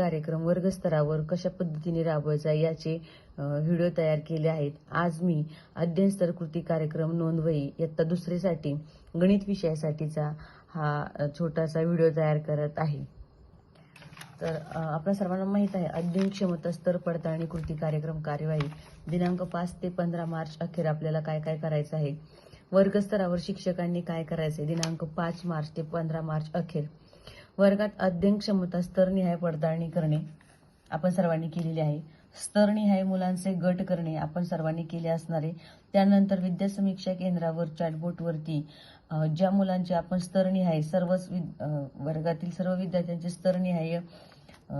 कार्यक्रम वर्गस्तरावर कशा पद्धतीने राबवायचा याचे व्हिडिओ तयार केले आहेत. आज मी अध्ययन स्तर कृती कार्यक्रम नोंदवई. इयत्ता दुसरीसाठी गणित विषयासाठीचा हा छोटासा व्हिडिओ तयार करत आहे. तर आपल्या सर्वांना माहीत आहे अध्ययन क्षमता स्तर पडताळणी कृती कार्यक्रम कार्यवाही. दिनांक पाच ते पंधरा मार्च अखेर आपल्याला काय काय करायचं आहे? वर्गस्तरावर शिक्षकांनी काय करायचे दिनांक पाच मार्च ते पंधरा मार्च अखेर. वर्गात अध्ययन क्षमता स्तरनिहाय पडताळणी करणे आपण सर्वांनी केलेली आहे. स्तरनिहाय मुलांचे गट करणे आपण सर्वांनी केले असणारे त्यानंतर विद्या समीक्षा केंद्रावर चॅटबोटवरती ज्या मुलांचे आपण स्तरनिहाय सर्वच विद- वर्गातील सर्व विद्यार्थ्यांचे स्तरनिहाय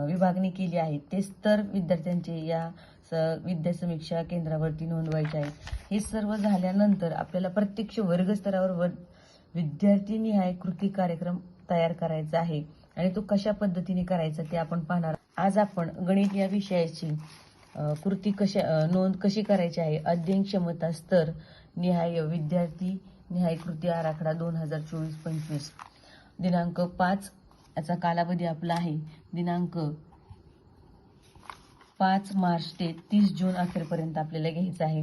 विभागणी केली आहे. ते स्तर विद्यार्थ्यांचे या स- विद्या समीक्षा केंद्रावरती नोंदवायचे आहे हे सर्व झाल्यानंतर आपल्याला प्रत्यक्ष वर्गस्तरावर वर विद्यार्थीनिहाय कृती कार्यक्रम तयार करायचा आहे. आणि तो कशा पद्धतीने करायचा ते आपण पाहणार. आज आपण गणित या विषयाची कृती कशा नोंद कशी करायची आहे? अध्ययन क्षमता स्तर निहाय विद्यार्थी निहाय कृती आराखडा दोन हजार चोवीस पंचवीस. दिनांक पाच याचा कालावधी आपला आहे. दिनांक पाच मार्च ते तीस जून अखेरपर्यंत आपल्याला घ्यायचं आहे.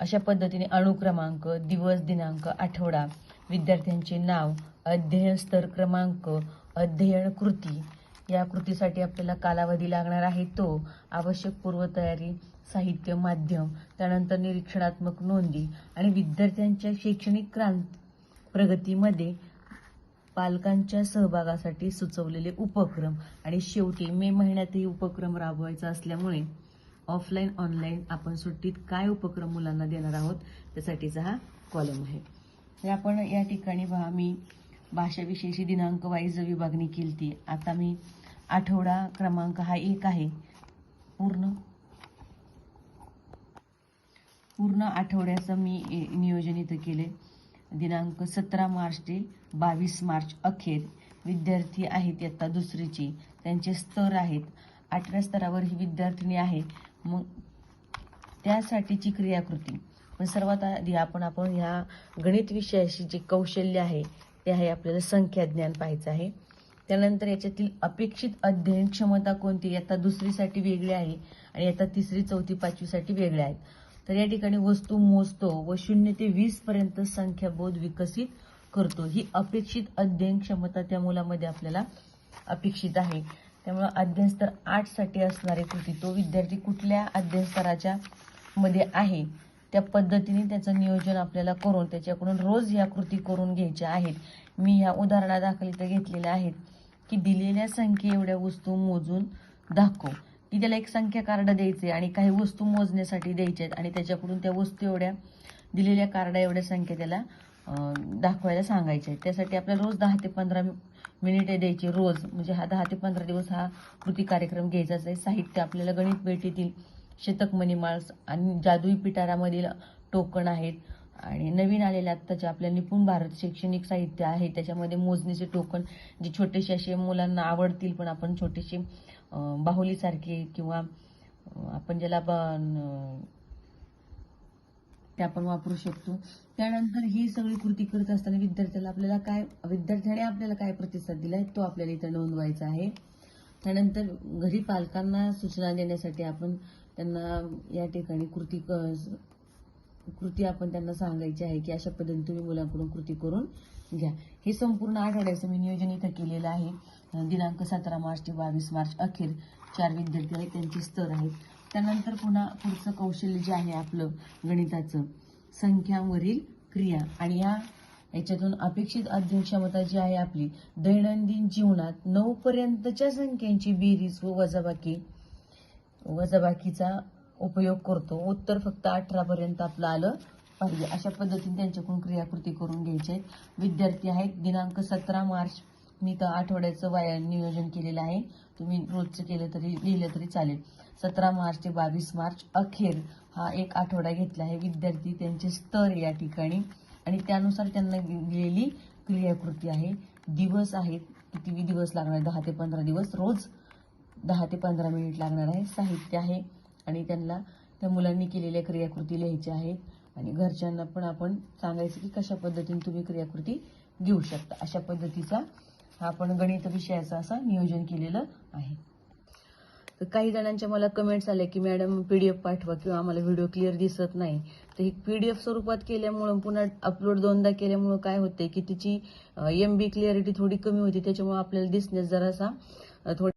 अशा पद्धतीने अणुक्रमांक दिवस दिनांक आठवडा विद्यार्थ्यांचे नाव अध्ययन स्तर क्रमांक अध्ययन कृती. या कृतीसाठी आपल्याला कालावधी लागणार आहे तो आवश्यक पूर्वतयारी साहित्य माध्यम त्यानंतर निरीक्षणात्मक नोंदी आणि विद्यार्थ्यांच्या शैक्षणिक क्रांत प्रगतीमध्ये पालकांच्या सहभागासाठी सुचवलेले उपक्रम. आणि शेवटी मे महिन्यातही उपक्रम राबवायचा असल्यामुळे ऑफलाईन ऑनलाईन आपण सुट्टीत काय उपक्रम मुलांना देणार आहोत त्यासाठीचा हा कॉलम आहे. तर आपण या ठिकाणी पहा मी भाषाविषयीची दिनांक वाईज विभागणी केली ती आता मी आठवडा क्रमांक हा एक आहे. पूर्ण? पूर्ण आठवड्याचं मी नियोजन इथं केले दिनांक सतरा मार्च ते बावीस मार्च अखेर विद्यार्थी आहेत इयत्ता दुसरीची. त्यांचे स्तर आहेत. आठव्या स्तरावर ही विद्यार्थिनी आहे. मग त्यासाठीची क्रियाकृती. पण सर्वात आधी आपण आपण ह्या गणित विषयाशी जे कौशल्य आहे ते आहे आपल्याला संख्या ज्ञान पाहायचं आहे. त्यानंतर याच्यातील अपेक्षित अध्ययन क्षमता कोणती? आता दुसरीसाठी वेगळी आहे आणि आता तिसरी चौथी पाचवीसाठी वेगळ्या आहेत. तर या ठिकाणी वस्तू मोजतो व शून्य ते वीस पर्यंत संख्याबोध विकसित करतो. ही अपेक्षित अध्ययन क्षमता त्या मुलामध्ये आपल्याला अपेक्षित आहे. त्यामुळं अध्ययन स्तर आठसाठी असणारी कृती तो विद्यार्थी कुठल्या अध्ययन स्तराच्या मध्ये आहे? त्या पद्धतीने त्याचं नियोजन आपल्याला करून त्याच्याकडून रोज या कृती करून घ्यायच्या आहेत. मी ह्या उदाहरणादाखल इथं घेतलेल्या आहेत की दिलेल्या संख्ये एवढ्या वस्तू मोजून दाखव. की त्याला एक संख्या कार्ड द्यायचे आणि काही वस्तू मोजण्यासाठी द्यायच्या आहेत आणि त्याच्याकडून त्या वस्तू एवढ्या दिलेल्या कार्डा एवढ्या संख्या त्याला दाखवायला सांगायच्या आहेत. त्यासाठी आपल्याला रोज दहा ते पंधरा मिनिटे द्यायची रोज. म्हणजे हा दहा ते पंधरा दिवस हा कृती कार्यक्रम घ्यायचाच आहे. साहित्य आपल्याला गणित भेटीतील शतक मणिमाळस आणि जादुई पिटारामधील टोकण आहेत. आणि नवीन आलेल्या आत्ताच्या आपल्या निपुण भारत शैक्षणिक साहित्य आहे त्याच्यामध्ये मोजणीचे टोकन जे छोटेसे असे मुलांना आवडतील पण आपण छोटेसे बाहुलीसारखे किंवा आपण ज्याला ते आपण वापरू शकतो. त्यानंतर ही सगळी कृती करत असताना विद्यार्थ्याला आपल्याला काय विद्यार्थ्याने आपल्याला काय प्रतिसाद दिलाय तो आपल्याला इथं नोंदवायचा आहे. त्यानंतर घरी पालकांना सूचना देण्यासाठी आपण त्यांना या ठिकाणी कृती क- कृती आपण त्यांना सांगायची आहे की अशा पद्धतीने तुम्ही मुलांकडून कृती करून घ्या. हे संपूर्ण आठवड्याचं मी नियोजन इथं केलेलं आहे. दिनांक सतरा मार्च ते बावीस मार्च अखेर चार विद्यार्थी आहेत त्यांचे स्तर आहेत. त्यानंतर पुन्हा पुढचं कौशल्य जे आहे आपलं गणिताचं संख्यांवरील क्रिया. आणि या याच्यातून अपेक्षित अध्ययन क्षमता जी आहे आपली दैनंदिन जीवनात नऊ पर्यंतच्या संख्यांची बेरीज व वजाबाकी वजाबाकीचा उपयोग करतो. उत्तर फक्त अठरा पर्यंत आपलं आलं पाहिजे. अशा पद्धतीने त्यांच्याकडून क्रियाकृती करून घ्यायचे. आहेत विद्यार्थी आहेत दिनांक सतरा मार्च. मी तर आठवड्याचं वाया नियोजन केलेलं आहे. तुम्ही रोजचं केलं तरी लिहिलं तरी चालेल. सतरा मार्च ते बावीस मार्च अखेर हा एक आठवडा घेतला आहे. विद्यार्थी त्यांचे स्तर या ठिकाणी आणि त्यानुसार त्यांना दिलेली क्रियाकृती आहे. दिवस आहेत किती दिवस लागणार दहा ते पंधरा दिवस. रोज दहा ते पंधरा मिनिट लागणार आहे. साहित्य आहे आणि त्यांना त्या मुलांनी केलेल्या क्रियाकृती लिहायच्या आहेत आणि घरच्यांना पण आपण सांगायचं की कशा पद्धतीने तुम्ही क्रियाकृती घेऊ शकता. अशा पद्धतीचा हा आपण गणित विषयाचा असं नियोजन केलेलं आहे. तर काही जणांच्या मला कमेंट्स आल्या की मॅडम पीडीएफ पाठवा किंवा आम्हाला व्हिडिओ क्लिअर दिसत नाही. तर ही पीडीएफ स्वरूपात केल्यामुळं पुन्हा अपलोड दोनदा केल्यामुळं काय होते की तिची एम बी क्लिअरिटी थोडी कमी होती. त्याच्यामुळे आपल्याला दिसण्यास जरासा थोडी